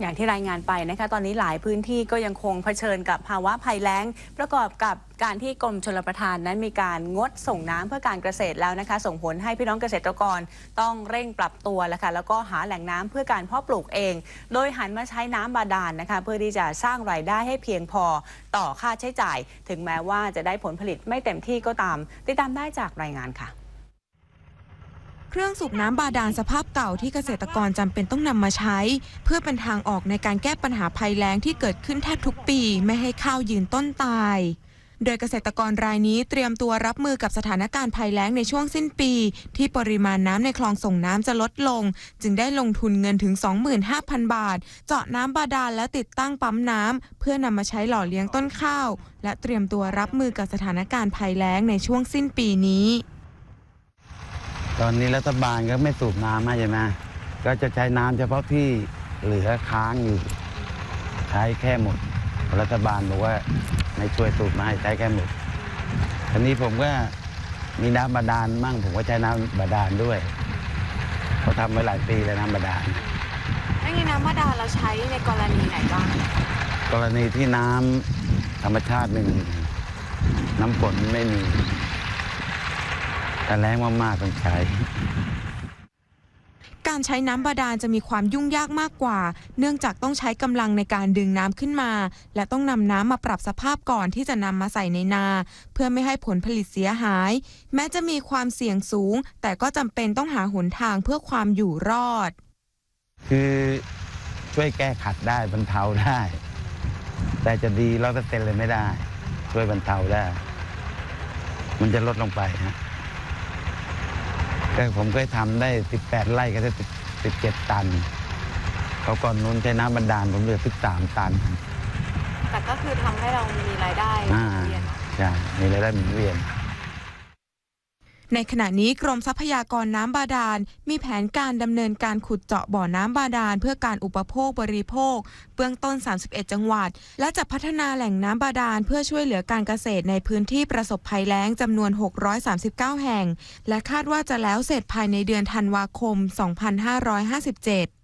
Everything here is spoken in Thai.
อย่างที่รายงานไปนะคะตอนนี้หลายพื้นที่ก็ยังคงเผชิญกับภาวะภัยแล้ง ประกอบกับการที่กรมชลประทานนั้นมีการงดส่งน้ำเพื่อการเกษตรแล้วนะคะ ส่งผลให้พี่น้องเกษตรกรต้องเร่งปรับตัวแล้วค่ะแล้วก็หาแหล่งน้ำเพื่อการเพาะปลูกเอง โดยหันมาใช้น้ำบาดาลนนะคะ เพื่อที่จะสร้างรายได้ให้เพียงพอต่อค่าใช้จ่าย ถึงแม้ว่าจะได้ผลผลิตไม่เต็มที่ก็ตาม ติดตามได้จากรายงานค่ะ เครื่องสูบน้ำบาดาลสภาพเก่าที่เกษตรกรจำเป็นต้องนำมาใช้ เพื่อเป็นทางออกในการแก้ปัญหาภัยแล้งที่เกิดขึ้นแทบทุกปี ไม่ให้ข้าวยืนต้นตาย โดยเกษตรกรรายนี้เตรียมตัวรับมือกับสถานการณ์ภัยแล้งในช่วงสิ้นปี ที่ปริมาณน้ำในคลองส่งน้ำจะลดลง จึงได้ลงทุนเงินถึง 25,000 บาท เจาะน้ำบาดาลและติดตั้งปั๊มน้ำเพื่อนำมาใช้หล่อเลี้ยงต้นข้าว และเตรียมตัวรับมือกับสถานการณ์ภัยแล้งในช่วงสิ้นปีนี้ ตอนนี้รัฐบาลก็ไม่สูบน้ำให้ใช่ไหมก็จะใช้น้ำเฉพาะที่เหลือค้างอยู่ ใช้แค่หมด รัฐบาลบอกว่าไม่ช่วยสูบมาให้ใช้แค่หมดทีนี้ผมก็มีน้ำบาดาลมั่งผมก็ใช้น้ำบาดาลด้วยเขาทำไว้หลายปีแล้วน้ำบาดาลแล้วในน้ำบาดาลเราใช้ในกรณีไหนบ้างกรณีที่น้ำธรรมชาติไม่มีน้ำฝนไม่มี แต่แรงมากๆต้องใช้ การใช้น้ำบาดาลจะมีความยุ่งยากมากกว่า เนื่องจากต้องใช้กำลังในการดึงน้ำขึ้นมา และต้องนำน้ำมาปรับสภาพก่อนที่จะนำมาใส่ในนา เพื่อไม่ให้ผลผลิตเสียหาย แม้จะมีความเสี่ยงสูง แต่ก็จำเป็นต้องหาหนทางเพื่อความอยู่รอด คือช่วยแก้ขัดได้บรรเทาได้ แต่จะดีร้อยเปอร์เซ็นต์เลยไม่ได้ ช่วยบรรเทาได้ มันจะลดลงไปฮะ ก็ผมเคยทำได้ 18 ไร่ก็ได้17 ตันเขาก่อนนู้นใช้น้ำบรรดาลผมเหลือ13 ตัน แต่ก็คือทำให้เรามีรายได้อ่าใช่มีรายได้หมุนเวียน ในขณะนี้กรมทรัพยากรน้ำบาดาล มีแผนการดำเนินการขุดเจาะบ่อน้ำบาดาล เพื่อการอุปโภคบริโภค เบื้องต้น 31 จังหวัด และจะพัฒนาแหล่งน้ำบาดาล เพื่อช่วยเหลือการเกษตรในพื้นที่ประสบภัยแล้งจำนวน 639 แห่ง และคาดว่าจะแล้วเสร็จภายในเดือนธันวาคม 2557